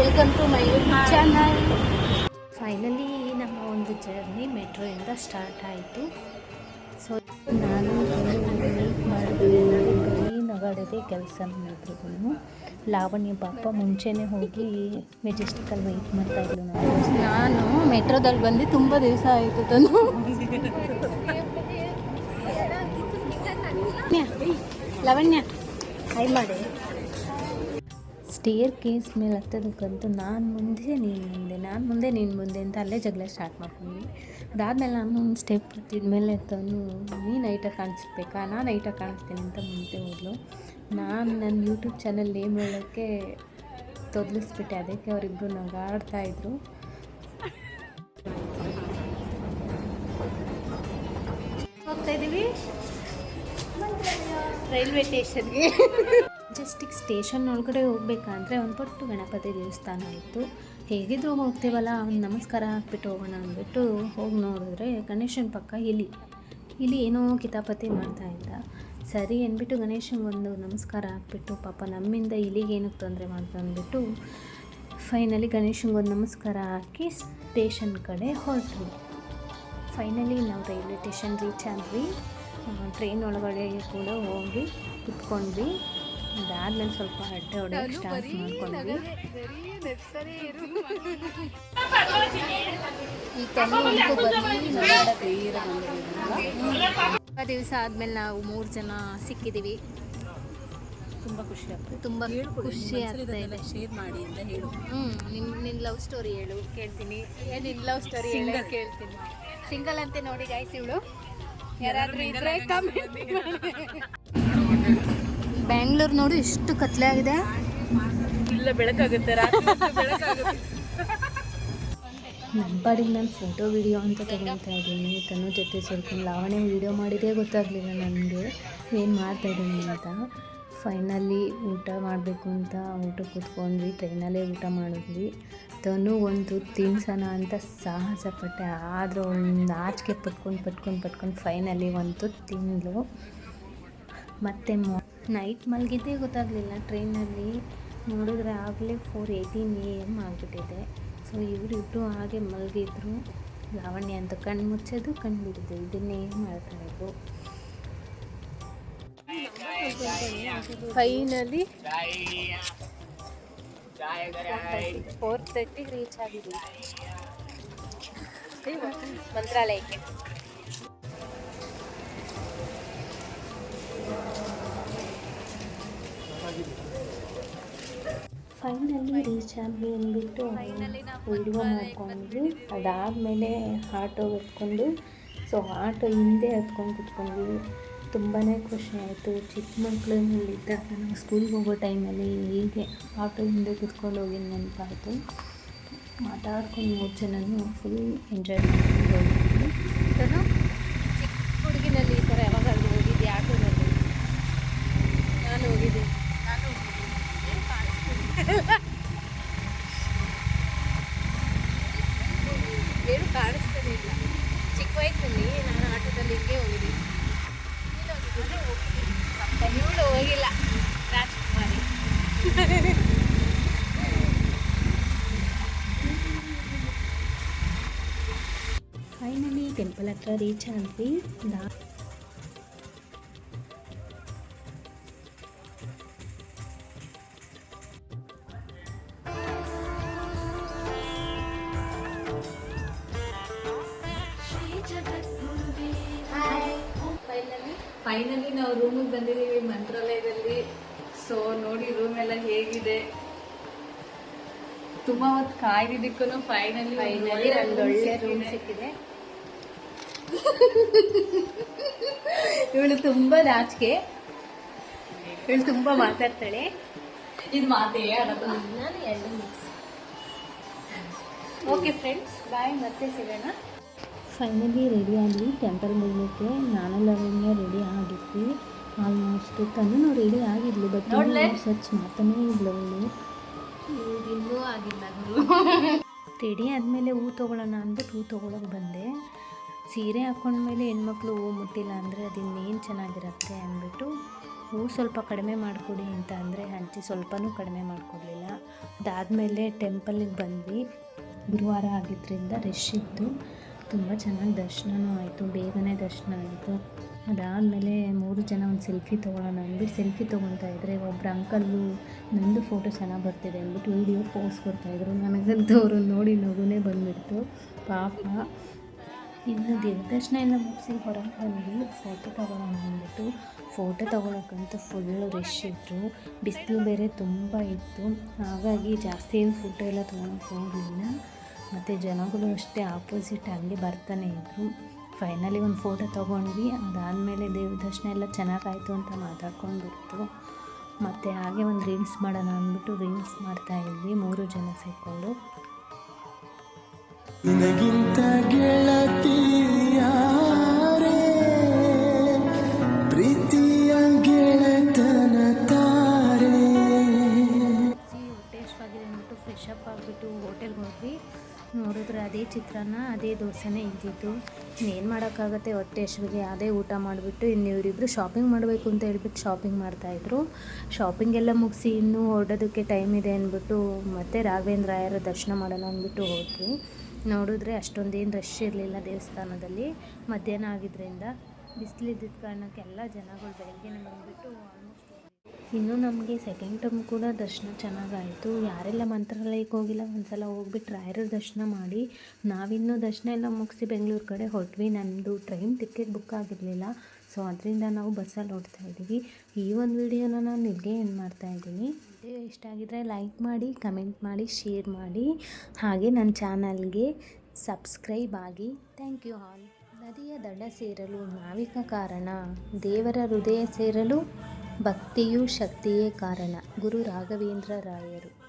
Welcome to my channel finally ನಮ್ಮ ಒಂದು journey ಮೆಟ್ರೋಯಿಂದ ಸ್ಟಾರ್ಟ್ ಆಯಿತು. ಸೊ ನಾನು ಮೀಟ್ ಮಾಡಿದ್ರೆ ಬರೀ ನಗಾಡೋದೇ ಕೆಲಸ ಮಾಡಿದ್ರು ಲಾವಣ್ಯ ಪಾಪ ಮುಂಚೆನೇ ಹೋಗಿ ಮೆಜೆಸ್ಟಿಕಲ್ಲಿ ವೆಯ್ಟ್ ಮಾಡ್ತಾ ಇದ್ಲು ನಾನು ನಾನು ಮೆಟ್ರೋದಲ್ಲಿ ಬಂದು ತುಂಬ ದಿವಸ ಆಯಿತು ತಾನು. ಲಾವಣ್ಯ ಹೈ ಮಾಡಿ. ಸ್ಟೇರ್ ಕೇಸ್ ಮೇಲೆ ಹತ್ತೋದಕ್ಕಂತೂ ನಾನು ಮುಂದೆ, ನೀನು ಮುಂದೆ, ನಾನು ಮುಂದೆ, ನೀನು ಮುಂದೆ ಅಂತ ಅಲ್ಲೇ ಜಗಳ ಸ್ಟಾರ್ಟ್ ಮಾಡ್ಕೊಂಡ್ವಿ. ಅದಾದಮೇಲೆ ನಾನು ಒಂದು ಸ್ಟೆಪ್ ಮೇಲೆ ತಾನು, ನೀನು ಐಟಾಗಿ ಕಾಣಿಸ್ಬೇಕಾ? ನಾನು ಐಟಾಗಿ ಕಾಣಿಸ್ತೀನಿ ಅಂತ ಮುಂದೆ ಹೋದ್ಲು. ನಾನು ನನ್ನ ಯೂಟ್ಯೂಬ್ ಚಾನಲ್ ನೇಮ್ ಹೇಳೋಕ್ಕೆ ತೊದಲಿಸ್ಬಿಟ್ಟೆ. ಅದಕ್ಕೆ ಅವರಿಬ್ಬರು ನಗಾಡ್ತಾ ಇದ್ರು. ಹೋಗ್ತಾ ಇದ್ದೀವಿ ರೈಲ್ವೆ ಸ್ಟೇಷನ್ಗೆ. ಮೆಜೆಸ್ಟಿಕ್ ಸ್ಟೇಷನ್ ಒಳಗಡೆ ಹೋಗ್ಬೇಕಂದ್ರೆ ಒಂದು ಪಟ್ಟು ಗಣಪತಿ ದೇವಸ್ಥಾನ ಇತ್ತು. ಹೇಗಿದ್ರು ಹೋಗ್ತೀವಲ್ಲ ಒಂದು ನಮಸ್ಕಾರ ಹಾಕ್ಬಿಟ್ಟು ಹೋಗೋಣ ಅಂದ್ಬಿಟ್ಟು ಹೋಗಿ ನೋಡಿದ್ರೆ ಗಣೇಶನ ಪಕ್ಕ ಇಲಿ. ಇಲಿ ಏನೋ ಕಿತಾಪತಿ ಮಾಡ್ತಾ ಇದ್ದ. ಸರಿ ಅಂದ್ಬಿಟ್ಟು ಗಣೇಶನ್ ಒಂದು ನಮಸ್ಕಾರ ಹಾಕ್ಬಿಟ್ಟು ಪಾಪ ನಮ್ಮಿಂದ ಇಲಿಗೆ ಏನಕ್ಕೆ ತೊಂದರೆ ಮಾಡ್ತು ಅಂದ್ಬಿಟ್ಟು ಫೈನಲಿ ಗಣೇಶನ್ಗೊಂದು ನಮಸ್ಕಾರ ಹಾಕಿ ಸ್ಟೇಷನ್ ಕಡೆ ಹೊರಟ್ವಿ ಫೈನಲಿ ನಾವು ರೈಲ್ವೆ ಸ್ಟೇಷನ್ ರೀಚ್ ಆದ್ವಿ. ಟ್ರೈನ್ ಒಳಗಡೆ ಕೂಡ ಹೋಗಿ ಕುತ್ಕೊಂಡ್ವಿ. ಅದಾದ್ಮೇಲೆ ಸ್ವಲ್ಪ ಅಡ್ಡ ಹೊಡೆಯೋಕ್ಕೆ ಸ್ಟಾರ್ಟ್ ಮಾಡ್ಕೊಂಡ್ವಿ. ಈ ಅಂತೂ ಬರೀ ದಿವಸ ಆದ್ಮೇಲೆ ನಾವು ಮೂರು ಜನ ಸಿಕ್ಕಿದ್ದೀವಿ ತುಂಬ ಖುಷಿ ಆಗ್ತದೆ. ತುಂಬ ಖುಷಿ ಆಗ್ತದೆ ಇದೆ. ಶೇರ್ ಮಾಡಿ ಅಂತ ಹೇಳು. ಹ್ಞೂ ನಿನ್ನ ನಿನ್ನ ಲವ್ ಸ್ಟೋರಿ ಹೇಳು ಕೇಳ್ತೀನಿ. ಏನು ನಿನ್ನ ಲವ್ ಸ್ಟೋರಿ ಹೇಳ ಕೇಳ್ತೀನಿ. ಸಿಂಗಲ್ ಅಂತ ನೋಡಿ ಗಾಯ್ಸ್ ಇವಳು. ಯಾರಾದರೂ ಇದ್ರೆ ಬ್ಯಾಂಗ್ಳೂರ್ ನೋಡು ಎಷ್ಟು ಕತ್ಲೆ ಆಗಿದೆ. ಇಲ್ಲ ಬೆಳಕಾಗುತ್ತೆ ನಮ್ಮ ನನ್ನ ಪಾಡಿಗೆ ನಾನು ಫೋಟೋ ವಿಡಿಯೋ ಅಂತ ತಗೊಳ್ತಾ ಇದ್ದೀನಿ. ತನ್ನ ಜೊತೆ ಸೇರ್ಕೊಂಡು ಲಾವಣೆ ವಿಡಿಯೋ ಮಾಡಿದೇ ಗೊತ್ತಾಗಲಿಲ್ಲ ನನಗೆ. ಏನು ಮಾಡ್ತಾ ಇದ್ದೀನಿ ಅಂತ. ಫೈನಲಿ ಊಟ ಮಾಡಬೇಕು ಅಂತ ಊಟ ಕೂತ್ಕೊಂಡ್ವಿ. ಟ್ರೈನಲ್ಲೇ ಊಟ ಮಾಡಿದ್ವಿ. ತನು ಒಂದು ತಿನ್ಸೋಣ ಅಂತ ಸಾಹಸ ಪಟ್ಟೆ. ಆದರೂ ಒಂದು ಆಚಿಕೆ ಪಟ್ಕೊಂಡು ಪಟ್ಕೊಂಡು ಪಟ್ಕೊಂಡು ಫೈನಲಿ ಒಂದು ತಿಂದು ಮತ್ತು ಮೊ ನೈಟ್ ಮಲಗಿದ್ದೇ ಗೊತ್ತಾಗಲಿಲ್ಲ. ಟ್ರೈನಲ್ಲಿ ನೋಡಿದ್ರೆ ಆಗಲೇ ಫೋರ್ ಏಯ್ಟೀನ್ ಎ ಎಂ ಆಗಿಬಿಟ್ಟಿದೆ. ಸೊ ಇವರಿಬ್ಬರು ಹಾಗೆ ಮಲಗಿದ್ರು. ಲಾವಣ್ಯ ಅಂತ ಕಣ್ಣು ಮುಚ್ಚೋದು ಕಣ್ಣು ಬಿಡೋದು ಇದನ್ನೇ ಮಾಡ್ತಾಯಿದ್ರು ಫೈನಲಿ ಫೋರ್ ತರ್ಟಿ ರೀಚ್ ಆಗಿದೆ ಮಂತ್ರಾಲಯಕ್ಕೆ. ಫೈನಲಿ ರೀಚ್ ಆದ್ವಿ ಅಂದ್ಬಿಟ್ಟು ವಿಡಿಯೋ ಮಾಡ್ಕೊಂಡ್ವಿ ಅದಾದಮೇಲೆ ಆಟೋ ಹತ್ಕೊಂಡು ಸೊ ಆಟೋ ಹಿಂದೆ ಹತ್ಕೊಂಡು ಕುತ್ಕೊಂಡ್ವಿ. ತುಂಬಾ ಖುಷಿ ಆಯಿತು. ಚಿಕ್ಕ ಮಕ್ಕಳಲ್ಲಿದ್ದಾಗ ನಾವು ಸ್ಕೂಲ್ಗೆ ಹೋಗೋ ಟೈಮಲ್ಲಿ ಹೀಗೆ ಆಟೋ ಹಿಂದೆ ಕುತ್ಕೊಂಡು ಹೋಗಿ ನೆನಪಾಯಿತು. ಮಾತಾಡ್ಕೊಂಡು ಮೂರು ಜನನೂ ಫುಲ್ ಎಂಜಾಯ್ ಮಾಡ್ಕೊಂಡು ಹೋಗಿದ್ವಿ ನಾನು ಚಿಕ್ಕ ಹುಡುಗಿನಲ್ಲಿ ಈ ಥರ ಯಾವಾಗಾದ್ರೂ ಹೋಗಿದ್ದೆ ಆಟೋನಲ್ಲಿ ನಾನು ಹೋಗಿದ್ದೆ ನಾನು ಏನು ಕಾಣಿಸ್ತಿಲ್ಲ ಏನು ಕಾಣಿಸ್ತಾನೆ ಇಲ್ಲ ಚಿಕ್ಕ ವಯಸ್ಸಲ್ಲಿ ನಾನು ಆಟೋದಲ್ಲಿ ಹಿಂಗೆ ಹೋಗಿದ್ದೀನಿ ಇವಳು ಹೋಗಿಲ್ಲ ರಾಜ್ಕುಮಾರಿ ಫೈನಲಿ ಟೆಂಪಲ್ ಹತ್ರ ರೀಚ್ ಆದ್ವಿ ಫೈನಲಿ ನಾವು ರೂಮಿಗೆ ಬಂದಿದ್ದೀವಿ ಮಂತ್ರಾಲಯದಲ್ಲಿ. ಸೊ ನೋಡಿ ರೂಮ್ ಎಲ್ಲ ಹೇಗಿದೆ. ತುಂಬಾ ಹೊತ್ತು ಕಾಯ್ದಿದ್ದಕ್ಕೂ ಫೈನಲಿ ಫೈನಲಿ ಒಳ್ಳೆ ರೂಮ್ ಸಿಕ್ಕಿದೆ. ಇವಳು ತುಂಬಾ ನಾಚಿಕೆ. ಇವಳು ತುಂಬಾ ಮಾತಾಡ್ತಾಳೆ. ಇದು ಮಾತೇ ನಾನು ಎರಡು ಮಿಕ್ಸ್ ಓಕೆ ಫ್ರೆಂಡ್ಸ್ ಬಾಯ್ ಮತ್ತೆ ಸಿಗೋಣ. ಫೈನಲಿ ರೆಡಿ ಆಗಲಿ ಟೆಂಪಲ್ ಮುಗಿಯೋಕ್ಕೆ ನಾನು ಲವಣ್ಯ ರೆಡಿ ಆಗಿದ್ವಿ. ಆಲ್ಮೋಸ್ಟ್ ತನು ರೆಡಿ ಆಗಿದ್ಲು ಬಟ್ ಸರ್ಚ್ ಮಾಡ್ತಾನೇ ಇದ್ಲು ಅವಳು. ಇನ್ನೂ ಆಗಿಲ್ಲ ರೆಡಿ ಆದಮೇಲೆ ಹೂ ತೊಗೊಳ್ಳೋಣ ಅಂದ್ಬಿಟ್ಟು ಹೂ ತೊಗೊಳಕ್ಕೆ ಬಂದೆ. ಸೀರೆ ಹಾಕೊಂಡ್ಮೇಲೆ ಹೆಣ್ಮಕ್ಳು ಹೂ ಮುಟ್ಟಿಲ್ಲ ಅಂದರೆ ಅದಿನ್ನೇನು ಚೆನ್ನಾಗಿರುತ್ತೆ ಅಂದ್ಬಿಟ್ಟು ಹೂ ಸ್ವಲ್ಪ ಕಡಿಮೆ ಮಾಡಿಕೊಡಿ ಅಂತ ಅಂದರೆ ಹಂಚಿ ಸ್ವಲ್ಪನೂ ಕಡಿಮೆ ಮಾಡಿಕೊಡ್ಲಿಲ್ಲ. ಅದಾದಮೇಲೆ ಟೆಂಪಲಿಗೆ ಬಂದ್ವಿ. ಗುರುವಾರ ಆಗಿದ್ದರಿಂದ ರಶ್ ಇತ್ತು. ತುಂಬ ಚೆನ್ನಾಗಿ ದರ್ಶನವೂ ಆಯಿತು, ಬೇಗನೆ ದರ್ಶನ ಆಯಿತು. ಅದಾದಮೇಲೆ ಮೂರು ಜನ ಒಂದು ಸೆಲ್ಫಿ ತೊಗೊಳ್ಳೋಣ ಅಂದ್ಬಿಟ್ಟು ಸೆಲ್ಫಿ ತೊಗೊಳ್ತಾ ಇದ್ದರೆ ಒಬ್ಬರು ಅಂಕಲ್ಲು, ನಂದು ಫೋಟೋ ಚೆನ್ನಾಗಿ ಬರ್ತಿದೆ ಅಂದ್ಬಿಟ್ಟು ವೀಡಿಯೋ ಪೋಸ್ ಕೊಡ್ತಾಯಿದ್ರು ನನಗಂತೂ ಅವರು ನೋಡಿ ನಗುನೇ ಬಂದ್ಬಿಡ್ತು. ಪಾಪ. ಇನ್ನು ದೇವ್ರ ದರ್ಶನ ಎಲ್ಲ ಮುಗಿಸಿ ಹೊರಗೆ ಬಂದು ಫೋಟೋ ತೊಗೊಳ್ಳೋಣ ಅಂದ್ಬಿಟ್ಟು ಫೋಟೋ ತೊಗೊಳಕ್ಕಂತೂ ಫುಲ್ಲು ರಶ್ ಇದ್ದರು ಬಿಸಿಲು ಬೇರೆ ತುಂಬ ಇತ್ತು. ಹಾಗಾಗಿ ಜಾಸ್ತಿ ಏನು ಫೋಟೋ ಎಲ್ಲ ತೊಗೊಳಕ್ಕೆ ಹೋಗಲಿಲ್ಲ. ಮತ್ತು ಜನಗಳು ಅಷ್ಟೇ ಆಪೋಸಿಟ್ ಹಂಗೆ ಬರ್ತಾನೆ ಇದ್ದರು ಫೈನಲಿ ಒಂದು ಫೋಟೋ ತೊಗೊಂಡ್ವಿ. ಅದಾದಮೇಲೆ ದೇವ್ರ ದರ್ಶನ ಎಲ್ಲ ಚೆನ್ನಾಗಾಯಿತು ಅಂತ ಮಾತಾಡ್ಕೊಂಡ್ಬಿಡ್ತು ಮತ್ತು ಹಾಗೆ ಒಂದು ರೀಲ್ಸ್ ಮಾಡೋಣ ಅಂದ್ಬಿಟ್ಟು ರೀಲ್ಸ್ ಮಾಡ್ತಾಯಿದ್ವಿ ಮೂರು ಜನ ಸೇರಿಕೊಂಡು. ಅದೇ ಚಿತ್ರಾನ್ನ ಅದೇ ದೋಸೆನೇ ಇದ್ದಿದ್ದು. ಇನ್ನೇನು ಮಾಡೋಕ್ಕಾಗತ್ತೆ? ಹೊಟ್ಟೆ ಹಸಿವಿಗೆ ಅದೇ ಊಟ ಮಾಡಿಬಿಟ್ಟು ಇನ್ನು ಇವರಿಬ್ಬರು ಶಾಪಿಂಗ್ ಮಾಡಬೇಕು ಅಂತ ಹೇಳ್ಬಿಟ್ಟು ಶಾಪಿಂಗ್ ಮಾಡ್ತಾಯಿದ್ರು ಶಾಪಿಂಗ್ ಎಲ್ಲ ಮುಗಿಸಿ ಇನ್ನೂ ಹೊರಡೋದಕ್ಕೆ ಟೈಮ್ ಇದೆ ಅಂದ್ಬಿಟ್ಟು ಮತ್ತೆ ರಾಘವೇಂದ್ರ ರಾಯರ ದರ್ಶನ ಮಾಡೋಣ ಅಂದ್ಬಿಟ್ಟು ಹೋದ್ವಿ ನೋಡಿದ್ರೆ ಅಷ್ಟೊಂದೇನು ರಶ್ ಇರಲಿಲ್ಲ ದೇವಸ್ಥಾನದಲ್ಲಿ. ಮಧ್ಯಾಹ್ನ ಆಗಿದ್ದರಿಂದ ಬಿಸಿಲಿದ್ದ ಕಾರಣಕ್ಕೆ ಎಲ್ಲ ಜನಗಳು ಬೆಳಗ್ಗೆನೇ ಬಂದುಬಿಟ್ಟು ಆಲ್ಮೋಸ್ಟ್ ಇನ್ನು ನಮಗೆ ಸೆಕೆಂಡ್ ಟರ್ಮ್ ಕೂಡ ದರ್ಶನ ಚೆನ್ನಾಗಾಯಿತು. ಯಾರೆಲ್ಲ ಮಂತ್ರಾಲಯಕ್ಕೆ ಹೋಗಿಲ್ಲ, ಒಂದ್ಸಲ ಹೋಗ್ಬಿಟ್ಟು ರಾಯರ ದರ್ಶನ ಮಾಡಿ. ನಾವಿನ್ನೂ ದರ್ಶನ ಎಲ್ಲ ಮುಗಿಸಿ ಬೆಂಗಳೂರು ಕಡೆ ಹೊರಟ್ವಿ. ನಮ್ಮದು ಟ್ರೈನ್ ಟಿಕೆಟ್ ಬುಕ್ ಆಗಿರಲಿಲ್ಲ. ಸೊ ಅದರಿಂದ ನಾವು ಬಸ್ಸಲ್ಲಿ ಓಡ್ತಾ ಇದ್ದೀವಿ. ಈ ಒಂದು ವಿಡಿಯೋನ ನಾನು ಇಲ್ಲಿಗೆ ಏನು ಮಾಡ್ತಾ ಇದ್ದೀನಿ. ವಿಡಿಯೋ ಇಷ್ಟ ಆಗಿದ್ರೆ ಲೈಕ್ ಮಾಡಿ ಕಮೆಂಟ್ ಮಾಡಿ ಶೇರ್ ಮಾಡಿ. ಹಾಗೆ ನನ್ನ ಚಾನಲ್ಗೆ ಸಬ್ಸ್ಕ್ರೈಬ್ ಆಗಿ. ಥ್ಯಾಂಕ್ ಯು ಆಲ್ ನದಿಯ ದಡ ಸೇರಲು ನಾವಿಕ ಕಾರಣ. ದೇವರ ಹೃದಯ ಸೇರಲು ಭಕ್ತಿಯು ಶಕ್ತಿಯೇ ಕಾರಣ. ಗುರು ರಾಘವೇಂದ್ರ ರಾಯರು.